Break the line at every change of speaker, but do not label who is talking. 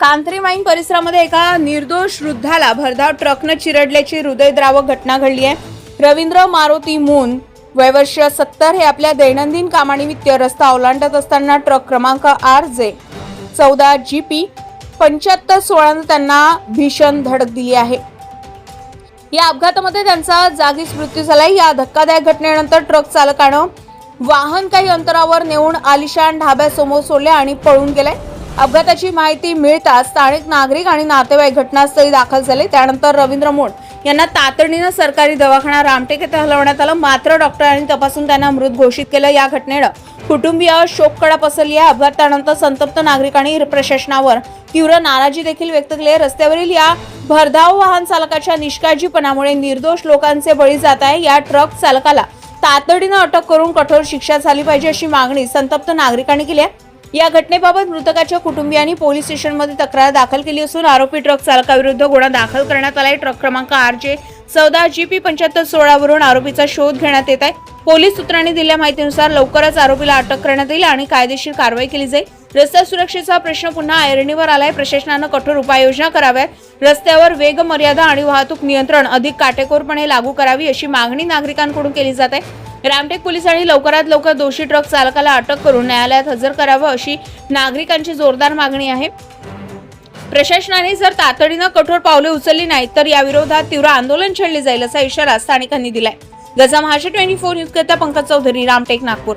कांत्री माईन परिसरामध्ये एका निर्दोष वृद्धाला भरधाव ट्रकनं चिरडल्याची हृदयद्रावक घटना घडली आहे. रवींद्र मारुती मून वयवर्ष सत्तर हे आपल्या दैनंदिन कामानिमित्त रस्ता ओलांडत असताना ट्रक क्रमांक आर जे चौदा जी पी पंच्याहत्तर सोळानं त्यांना भीषण धडक दिली आहे. या अपघातामध्ये त्यांचा जागीच मृत्यू झालाय. या धक्कादायक घटनेनंतर ट्रक चालकानं वाहन काही अंतरावर नेऊन आलिशान ढाब्यासमोर सोडले आणि पळून गेले अपघाताची माहिती मिळताच स्थानिक नागरिक आणि नातेवाईक घटनास्थळी दाखल झाले. त्यानंतर रवींद्र मोड यांना तातडीनं सरकारी दवाखाना रामटेक येथे हलवण्यात आलं. मात्र डॉक्टरांनी तपासून त्यांना मृत घोषित केलं. या घटनेनं कुटुंबीय शोककडा पसरली आहे. अपघातानंतर संतप्त नागरिकांनी प्रशासनावर तीव्र नाराजी देखील व्यक्त केली आहे. रस्त्यावरील या भरधाव वाहन चालकाच्या निष्काळजीपणामुळे निर्दोष लोकांचे बळी जात आहे. या ट्रक चालकाला तातडीनं अटक करून कठोर शिक्षा झाली पाहिजे अशी मागणी संतप्त नागरिकांनी केली आहे. या घटनेबाबत मृतकाच्या कुटुंबियांनी पोलीस स्टेशनमध्ये तक्रार दाखल केली असून आरोपी ट्रक चालकाविरुद्ध गुन्हा दाखल करण्यात आलाय. ट्रक क्रमांक आर जे चौदा जी पी पंच्याहत्तर सोळावरून आरोपीचा शोध घेण्यात येत आहे. पोलीस सूत्रांनी दिल्या माहितीनुसार लवकरच आरोपीला अटक करण्यात येईल आणि कायदेशीर कारवाई केली जाईल. रस्ता सुरक्षेचा प्रश्न पुन्हा ऐरणीवर आलाय. प्रशासनानं कठोर उपाययोजना कराव्यात. रस्त्यावर वेग मर्यादा आणि वाहतूक नियंत्रण अधिक काटेकोरपणे लागू करावी अशी मागणी नागरिकांकडून केली जात आहे. रामटेक पोलिसांनी लवकरात लवकर दोषी ट्रक चालकाला अटक करून न्यायालयात हजर करावं अशी नागरिकांची जोरदार मागणी आहे. प्रशासनाने जर तातडीनं कठोर पावले उचलली नाहीत तर याविरोधात तीव्र आंदोलन छेडले जाईल असा इशारा स्थानिकांनी दिलाय. गजा महाराष्ट्र ट्वेंटी फोर न्यूज करता पंकज चौधरी रामटेक नागपूर.